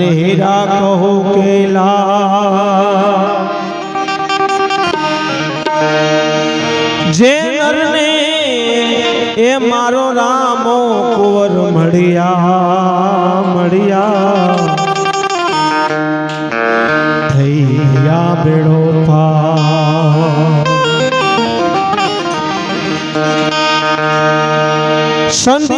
અને કહો કેલા જે નરને એ મારો રામો કુંવર મળ્યા મળ્યા થૈયા બેડો પા સંધ્યા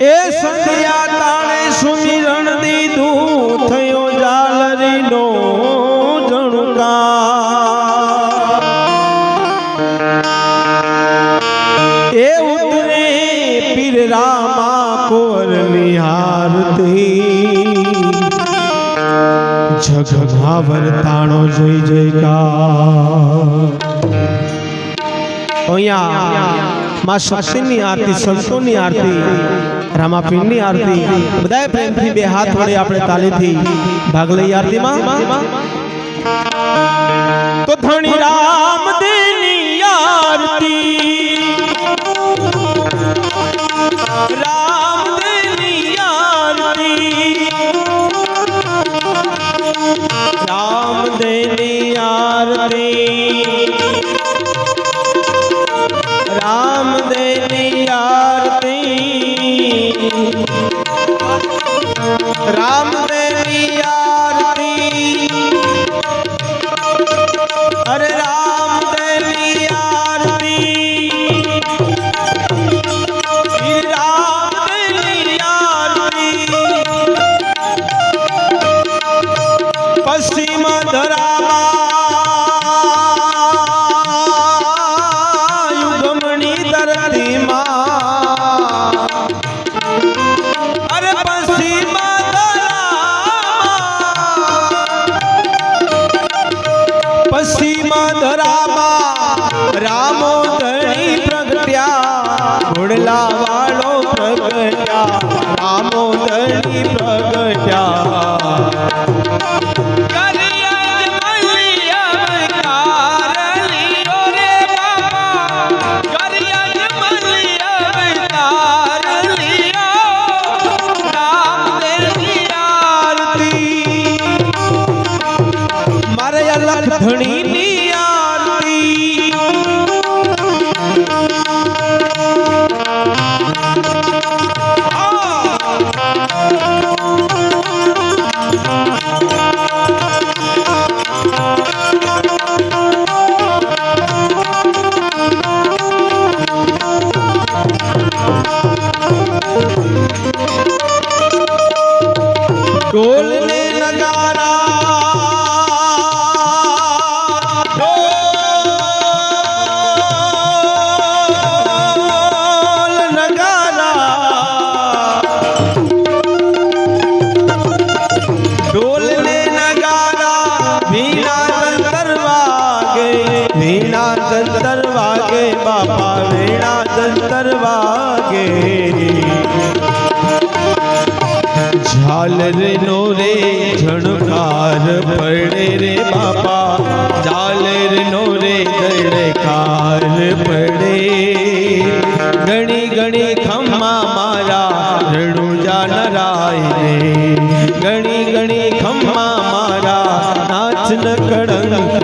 એ સંધ્યા તાણે સુમિરણ દીધું થયો જાલરી નો જણકા એ ઉતરે પીર રામા કોર નિહારતી જગમાં તાણો જય જયકાર. અહીંયા માં શક્તિની આરતી, સંતોની આરતી રામાપીરની આરતી. બધાએ પ્રેમથી બે હાથ વડે આપણે તાલીથી ભાગ લઈ આરતીમાં. તો ધણી રામ દેની આરતી. ઘોડલા વાળો પ્રગટ્યા રામો ધણી પ્રગટ્યા. ઝાલર નો રે, ઝણકાર પડે રે બાપા. ઝાલર નો રે, ઝણકાર પડે. ગણી ગણી ખમ્મા મારા, રણુજા નરાય રે. ગણી ગણી ખમ્મા મારા નાચ ન કડંક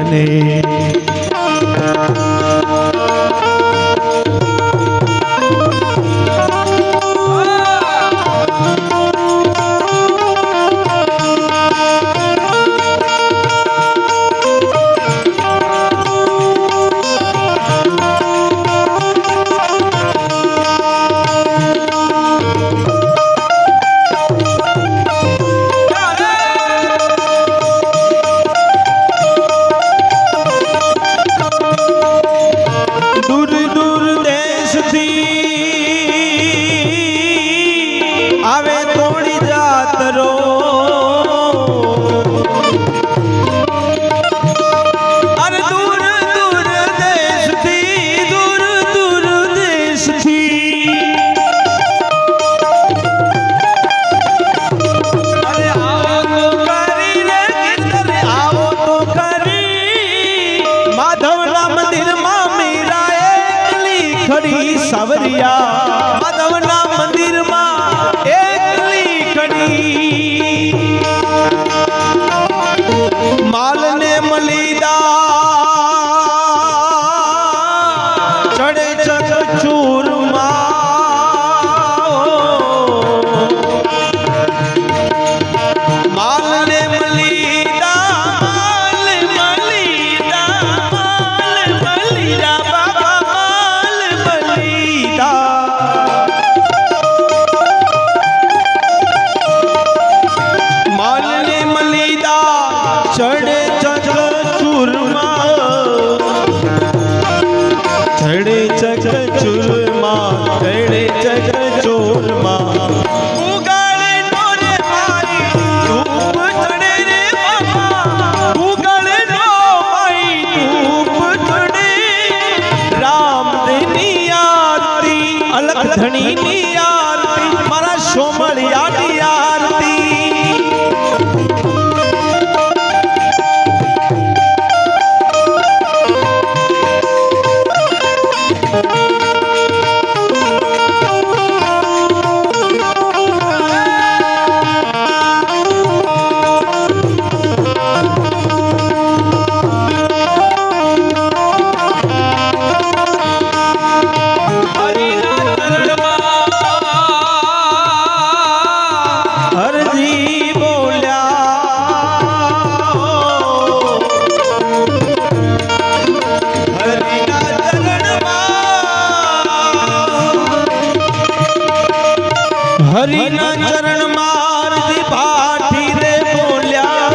હરિના ચરણ મારી પાઠી રે બોલ્યા.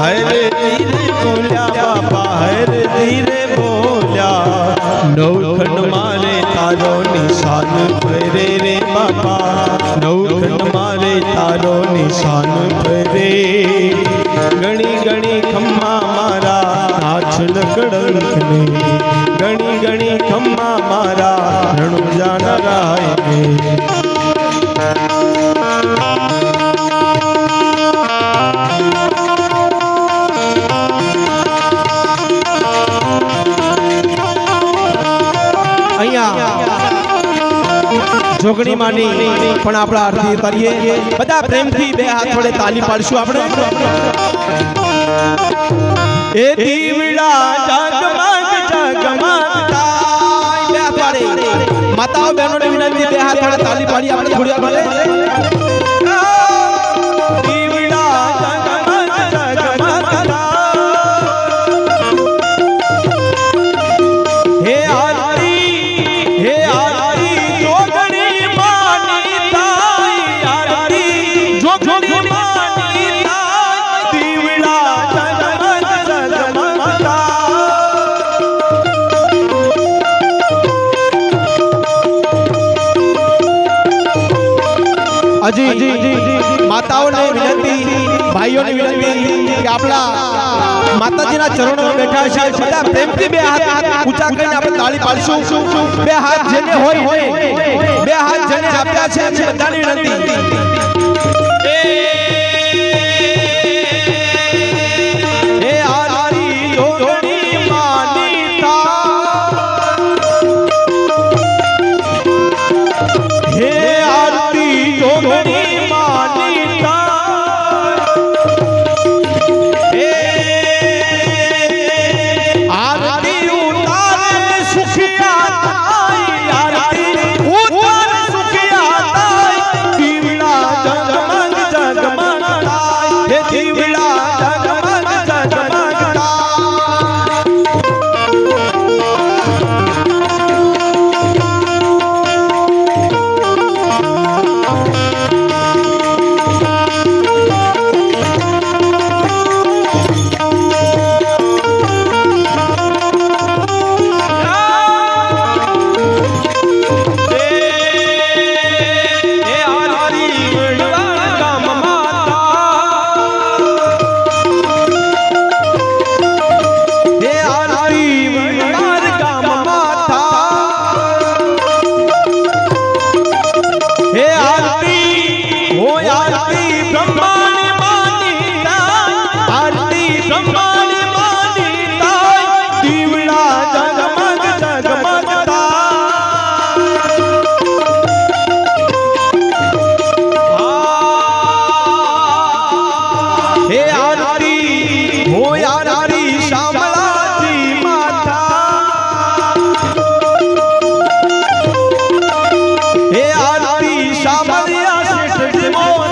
હરે ધીરે બોલ્યા, બાપા, હરે ધીરે બોલ્યા. નવખંડ મારે તારો નિશાન ફરે રે બાપા. નવખંડ મારે તારો નિશાન ફરે ગણી ગણી ખમ્મા મારા નાચ કડંકને ગણી જોગણી માની પણ આપણા આરતી કરીએ. બધા પ્રેમથી બે હાથ વડે તાલી પાડશું આપણે. એ દીવડા માતાઓ બહેનોને વિનંતી બે હાથ વડે તાલી પાડી આપણે થોડી વાર હજી માતાઓને વિનંતી ભાઈઓને વિનંતી કે આપણા માતાજીના ચરણોમાં બેઠા છે બધા પ્રેમથી બે હાથ ઊંચા કરીને આપણે તાળી પાડશું. બે હાથ જેને હોય હોય બે હાથ જેને આપ્યા છે બધાની વિનંતી. Come on.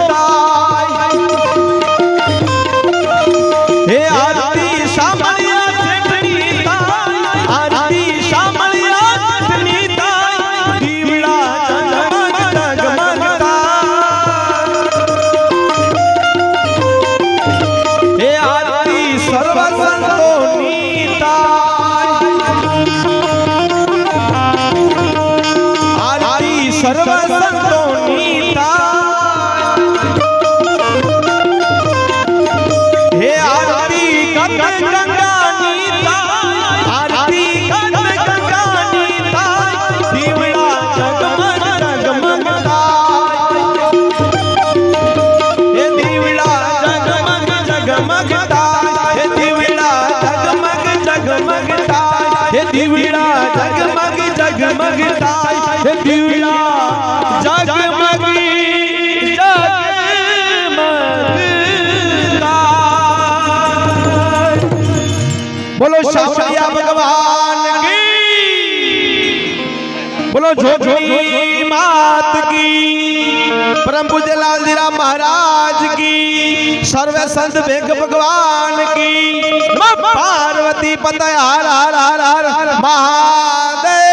બોલો જોજોની માત કી, પરમ પૂજ્ય લાલજીરા મહારાજ કી, સર્વે સંત ભેગ ભગવાન કી નમઃ પાર્વતી પતય હર હર હર હર મહાદેવ.